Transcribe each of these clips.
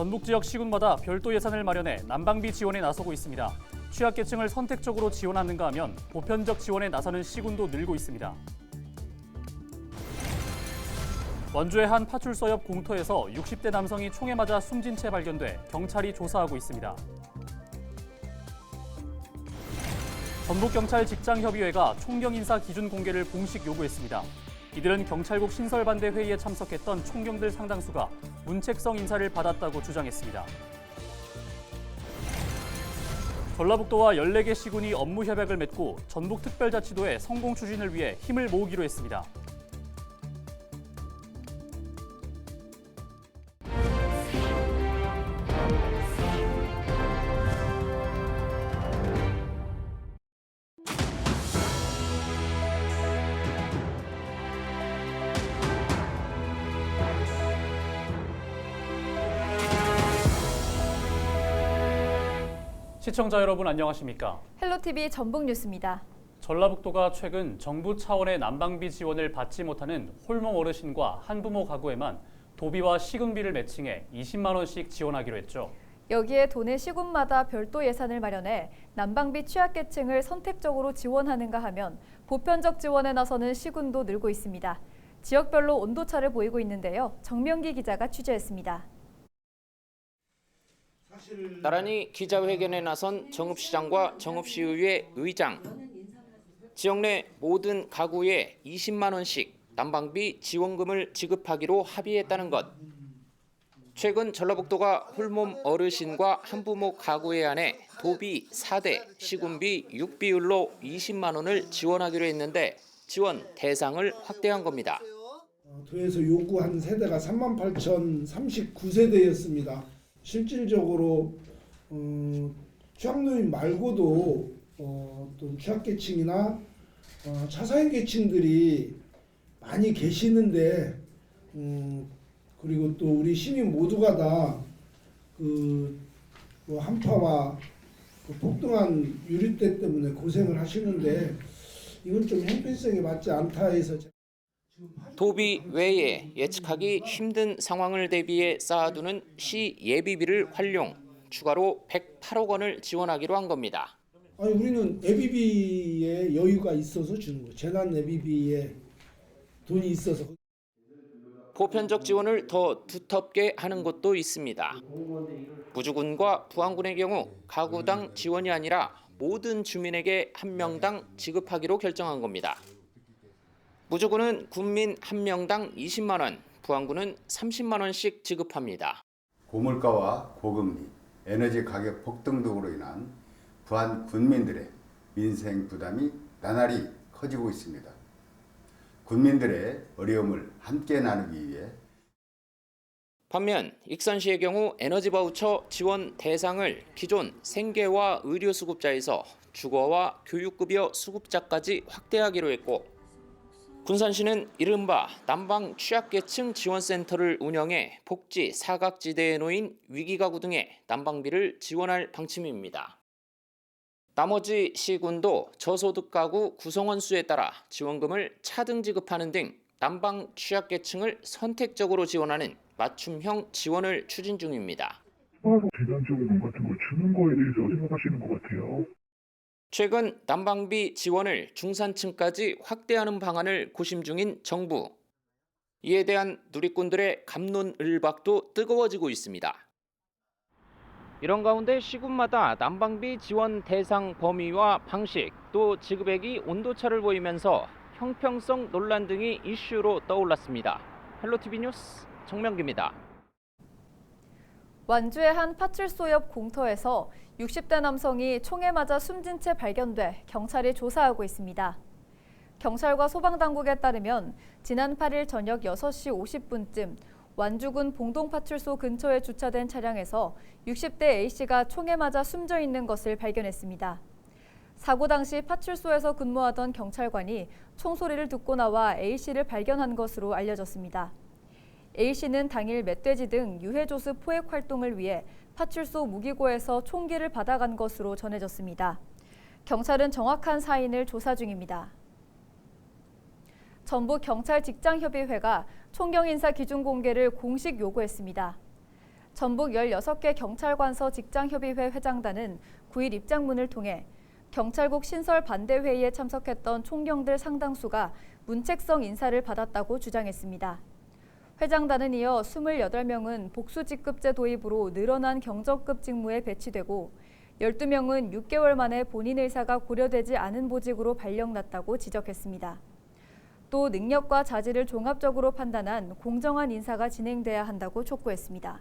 전북 지역 시군마다 별도 예산을 마련해 난방비 지원에 나서고 있습니다. 취약계층을 선택적으로 지원하는가 하면 보편적 지원에 나서는 시군도 늘고 있습니다. 원주의 한 파출소 옆 공터에서 60대 남성이 총에 맞아 숨진 채 발견돼 경찰이 조사하고 있습니다. 전북경찰 직장협의회가 총경 인사 기준 공개를 공식 요구했습니다. 이들은 경찰국 신설 반대 회의에 참석했던 총경들 상당수가 문책성 인사를 받았다고 주장했습니다. 전라북도와 14개 시군이 업무 협약을 맺고 전북특별자치도의 성공 추진을 위해 힘을 모으기로 했습니다. 시청자 여러분 안녕하십니까? 헬로티비 전북 뉴스입니다. 전라북도가 최근 정부 차원의 난방비 지원을 받지 못하는 홀몸 어르신과 한부모 가구에만 도비와 시군비를 매칭해 20만 원씩 지원하기로 했죠. 여기에 도내 시군마다 별도 예산을 마련해 난방비 취약계층을 선택적으로 지원하는가 하면 보편적 지원에 나서는 시군도 늘고 있습니다. 지역별로 온도차를 보이고 있는데요. 정명기 기자가 취재했습니다. 나란히 기자회견에 나선 정읍시장과 정읍시의회 의장. 지역 내 모든 가구에 20만 원씩 난방비 지원금을 지급하기로 합의했다는 것. 최근 전라북도가 홀몸 어르신과 한부모 가구에 한해 도비 4대, 시군비 6비율로 20만 원을 지원하기로 했는데 지원 대상을 확대한 겁니다. 어, 도에서 요구한 세대가 38,039세대였습니다. 실질적으로 어, 취약노인 말고도 어, 또 취약계층이나 어, 차사인 계층들이 많이 계시는데 음, 그리고 또 우리 시민 모두가 다그 그 한파와 그 폭등한 유리대 때문에 고생을 하시는데 이건 좀 형편성에 맞지 않다 해서 도비 외에 예측하기 힘든 상황을 대비해 쌓아두는 시 예비비를 활용 추가로 108억 원을 지원하기로 한 겁니다. 아니 우리는 예비비에 여유가 있어서 주는 거. 재난 예비비에 돈이 있어서 보편적 지원을 더 두텁게 하는 곳도 있습니다. 무주군과 부안군의 경우 가구당 지원이 아니라 모든 주민에게 한 명당 지급하기로 결정한 겁니다. 무주군은 군민 한 명당 20만 원, 부안군은 30만 원씩 지급합니다. 고물가와 고금리, 에너지 가격 폭등 등으로 인한 부안 군민들의 민생 부담이 나날이 커지고 있습니다. 군민들의 어려움을 함께 나누기 위해 반면 익산시의 경우 에너지 바우처 지원 대상을 기존 생계와 의료 수급자에서 주거와 교육급여 수급자까지 확대하기로 했고 군산시는 이른바 난방 취약계층 지원센터를 운영해 복지 사각지대에 놓인 위기가구 등의 난방비를 지원할 방침입니다. 나머지 시군도 저소득 가구 구성원 수에 따라 지원금을 차등 지급하는 등 난방 취약계층을 선택적으로 지원하는 맞춤형 지원을 추진 중입니다. 추가로 재난지원금 같은 거 주는 거에 대해서 생각하시는 것 같아요. 최근 난방비 지원을 중산층까지 확대하는 방안을 고심 중인 정부. 이에 대한 누리꾼들의 감론을박도 뜨거워지고 있습니다. 이런 가운데 시군마다 난방비 지원 대상 범위와 방식 또 지급액이 온도차를 보이면서 형평성 논란 등이 이슈로 떠올랐습니다. 헬로티비 뉴스 정명기입니다. 완주의 한 파출소 옆 공터에서 60대 남성이 총에 맞아 숨진 채 발견돼 경찰이 조사하고 있습니다. 경찰과 소방당국에 따르면 지난 8일 저녁 6시 50분쯤 완주군 봉동파출소 근처에 주차된 차량에서 60대 A씨가 총에 맞아 숨져 있는 것을 발견했습니다. 사고 당시 파출소에서 근무하던 경찰관이 총소리를 듣고 나와 A씨를 발견한 것으로 알려졌습니다. A씨는 당일 멧돼지 등 유해조스 포획 활동을 위해 파출소 무기고에서 총기를 받아간 것으로 전해졌습니다. 경찰은 정확한 사인을 조사 중입니다. 전북 경찰 직장협의회가 총경 인사 기준 공개를 공식 요구했습니다. 전북 16개 경찰관서 직장협의회 회장단은 9일 입장문을 통해 경찰국 신설 반대 회의에 참석했던 총경들 상당수가 문책성 인사를 받았다고 주장했습니다. 회장단은 이어 28명은 복수직급제 도입으로 늘어난 경정급 직무에 배치되고 12명은 6개월 만에 본인 의사가 고려되지 않은 보직으로 발령났다고 지적했습니다. 또 능력과 자질을 종합적으로 판단한 공정한 인사가 진행돼야 한다고 촉구했습니다.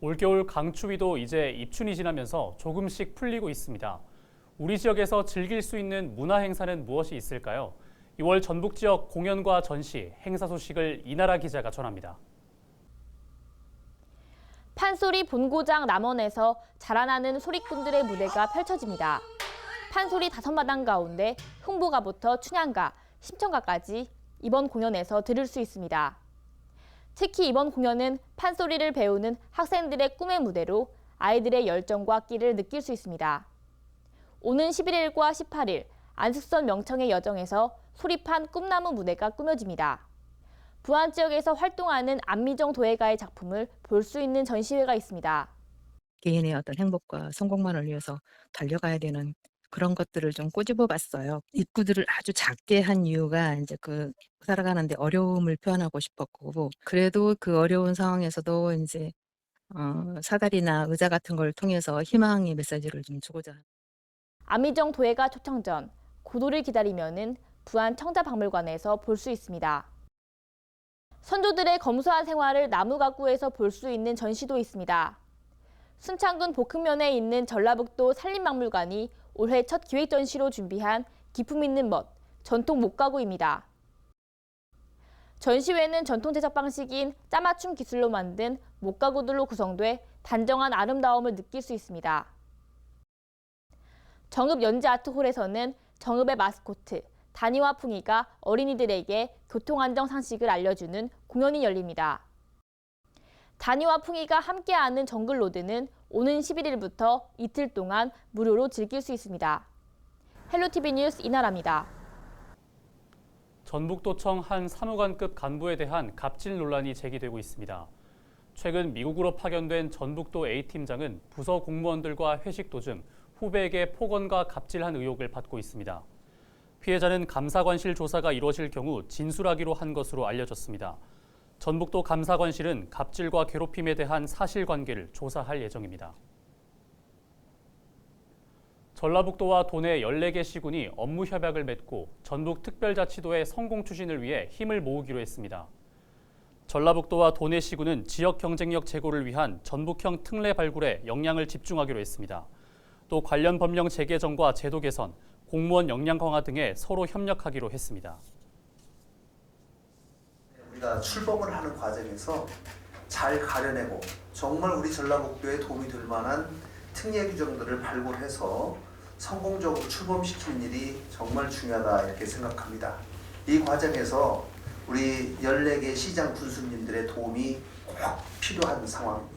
올겨울 강추위도 이제 입춘이 지나면서 조금씩 풀리고 있습니다. 우리 지역에서 즐길 수 있는 문화 행사는 무엇이 있을까요? 2월 전북 지역 공연과 전시, 행사 소식을 이나라 기자가 전합니다. 판소리 본고장 남원에서 자라나는 소리꾼들의 무대가 펼쳐집니다. 판소리 다섯 마당 가운데 흥보가부터 춘향가, 심청가까지 이번 공연에서 들을 수 있습니다. 특히 이번 공연은 판소리를 배우는 학생들의 꿈의 무대로 아이들의 열정과 끼를 느낄 수 있습니다. 오는 11일과 18일 안숙선 명청의 여정에서 소리판 꿈나무 무대가 꾸며집니다. 부안 지역에서 활동하는 안미정 도예가의 작품을 볼 수 있는 전시회가 있습니다. 개인의 어떤 행복과 성공만을 위해서 달려가야 되는 그런 것들을 좀 꼬집어 봤어요. 입구들을 아주 작게 한 이유가 이제 그 살아가는데 어려움을 표현하고 싶었고, 그래도 그 어려운 상황에서도 이제 어, 사다리나 의자 같은 걸 통해서 희망의 메시지를 좀 주고자. 안미정 도예가 초청전 고도를 기다리면은 부안 청자박물관에서 볼 수 있습니다. 선조들의 검소한 생활을 나무 가구에서 볼 수 있는 전시도 있습니다. 순창군 복흥면에 있는 전라북도 산림박물관이 올해 첫 기획 전시로 준비한 기품 있는 멋, 전통 목가구입니다. 전시회는 전통 제작 방식인 짜맞춤 기술로 만든 목가구들로 구성돼 단정한 아름다움을 느낄 수 있습니다. 정읍 연재 아트홀에서는 정읍의 마스코트, 다니와 풍이가 어린이들에게 교통안정 상식을 알려주는 공연이 열립니다. 다니와 풍이가 함께하는 정글로드는 오는 11일부터 이틀 동안 무료로 즐길 수 있습니다. 헬로티비 뉴스 이나라입니다. 전북도청 한 사무관급 간부에 대한 갑질 논란이 제기되고 있습니다. 최근 미국으로 파견된 전북도 A팀장은 부서 공무원들과 회식 도중 후배에게 폭언과 갑질한 의혹을 받고 있습니다. 피해자는 감사관실 조사가 이루어질 경우 진술하기로 한 것으로 알려졌습니다. 전북도 감사관실은 갑질과 괴롭힘에 대한 사실관계를 조사할 예정입니다. 전라북도와 도내 14개 시군이 업무 협약을 맺고 전북 특별자치도의 성공 추진을 위해 힘을 모으기로 했습니다. 전라북도와 도내 시군은 지역 경쟁력 제고를 위한 전북형 특례 발굴에 역량을 집중하기로 했습니다. 또 관련 법령 재개정과 제도 개선, 공무원 역량 강화 등에 서로 협력하기로 했습니다. 우리가 출범을 하는 과정에서 잘 가려내고 정말 우리 전라북도에 도움이 될 만한 특례 규정들을 발굴해서 성공적으로 출범시키는 일이 정말 중요하다 이렇게 생각합니다. 이 과정에서 우리 14개 시장 군수님들의 도움이 꼭 필요한 상황입니다.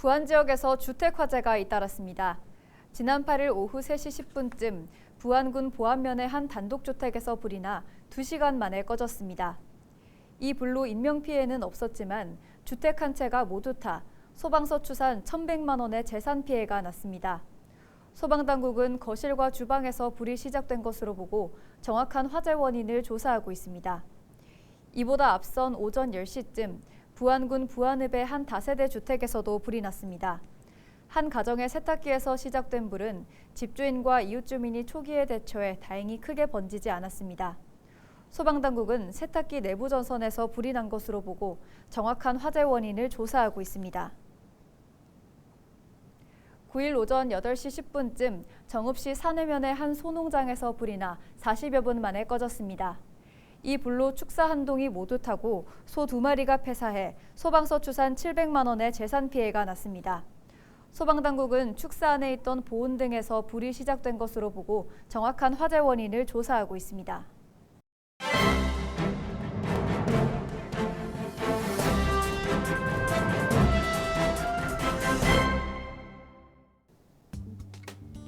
부안 지역에서 주택 화재가 잇따랐습니다. 지난 8일 오후 3시 10분쯤 부안군 보안면의 한 단독주택에서 불이 나 2시간 만에 꺼졌습니다. 이 불로 인명피해는 없었지만 주택 한 채가 모두 타 소방서 추산 1,100만 원의 재산 피해가 났습니다. 소방당국은 거실과 주방에서 불이 시작된 것으로 보고 정확한 화재 원인을 조사하고 있습니다. 이보다 앞선 오전 10시쯤 부안군 부안읍의 한 다세대 주택에서도 불이 났습니다. 한 가정의 세탁기에서 시작된 불은 집주인과 이웃 주민이 초기에 대처해 다행히 크게 번지지 않았습니다. 소방당국은 세탁기 내부 전선에서 불이 난 것으로 보고 정확한 화재 원인을 조사하고 있습니다. 9일 오전 8시 10분쯤 정읍시 산해면의 한 소농장에서 불이 나 40여 분 만에 꺼졌습니다. 이 불로 축사 한 동이 모두 타고 소 두 마리가 폐사해 소방서 추산 700만 원의 재산 피해가 났습니다. 소방당국은 축사 안에 있던 보온 등에서 불이 시작된 것으로 보고 정확한 화재 원인을 조사하고 있습니다.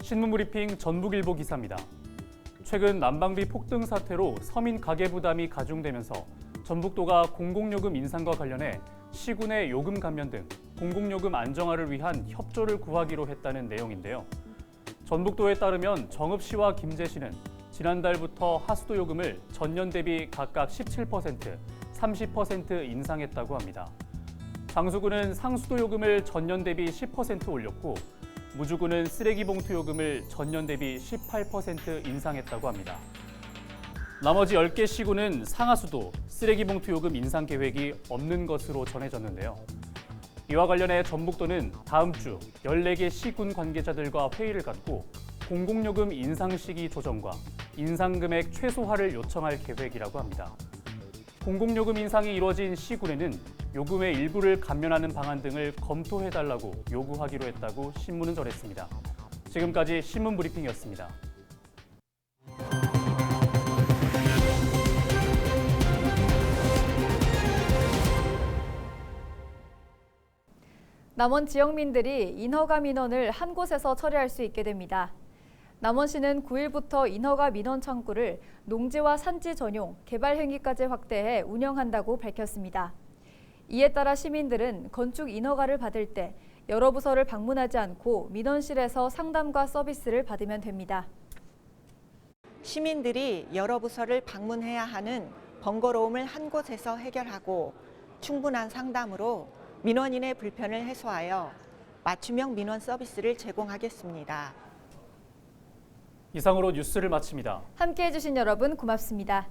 신문 브리핑 전북일보 기사입니다. 최근 난방비 폭등 사태로 서민 가계 부담이 가중되면서 전북도가 공공요금 인상과 관련해 시군의 요금 감면 등 공공요금 안정화를 위한 협조를 구하기로 했다는 내용인데요. 전북도에 따르면 정읍시와 김제시는 지난달부터 하수도 요금을 전년 대비 각각 17%, 30% 인상했다고 합니다. 장수구는 상수도 요금을 전년 대비 10% 올렸고 무주구는 쓰레기 봉투 요금을 전년 대비 18% 인상했다고 합니다. 나머지 10개 시구는 상하수도, 쓰레기 봉투 요금 인상 계획이 없는 것으로 전해졌는데요. 이와 관련해 전북도는 다음 주 14개 시군 관계자들과 회의를 갖고 공공요금 인상 시기 조정과 인상 금액 최소화를 요청할 계획이라고 합니다. 공공요금 인상이 이루어진 시군에는 요금의 일부를 감면하는 방안 등을 검토해달라고 요구하기로 했다고 신문은 전했습니다. 지금까지 신문 브리핑이었습니다. 남원 지역민들이 인허가 민원을 한 곳에서 처리할 수 있게 됩니다. 남원시는 9일부터 인허가 민원 창구를 농지와 산지 전용, 개발 행위까지 확대해 운영한다고 밝혔습니다. 이에 따라 시민들은 건축 인허가를 받을 때 여러 부서를 방문하지 않고 민원실에서 상담과 서비스를 받으면 됩니다. 시민들이 여러 부서를 방문해야 하는 번거로움을 한 곳에서 해결하고 충분한 상담으로 민원인의 불편을 해소하여 맞춤형 민원 서비스를 제공하겠습니다. 이상으로 뉴스를 마칩니다. 함께 해 주신 여러분 고맙습니다.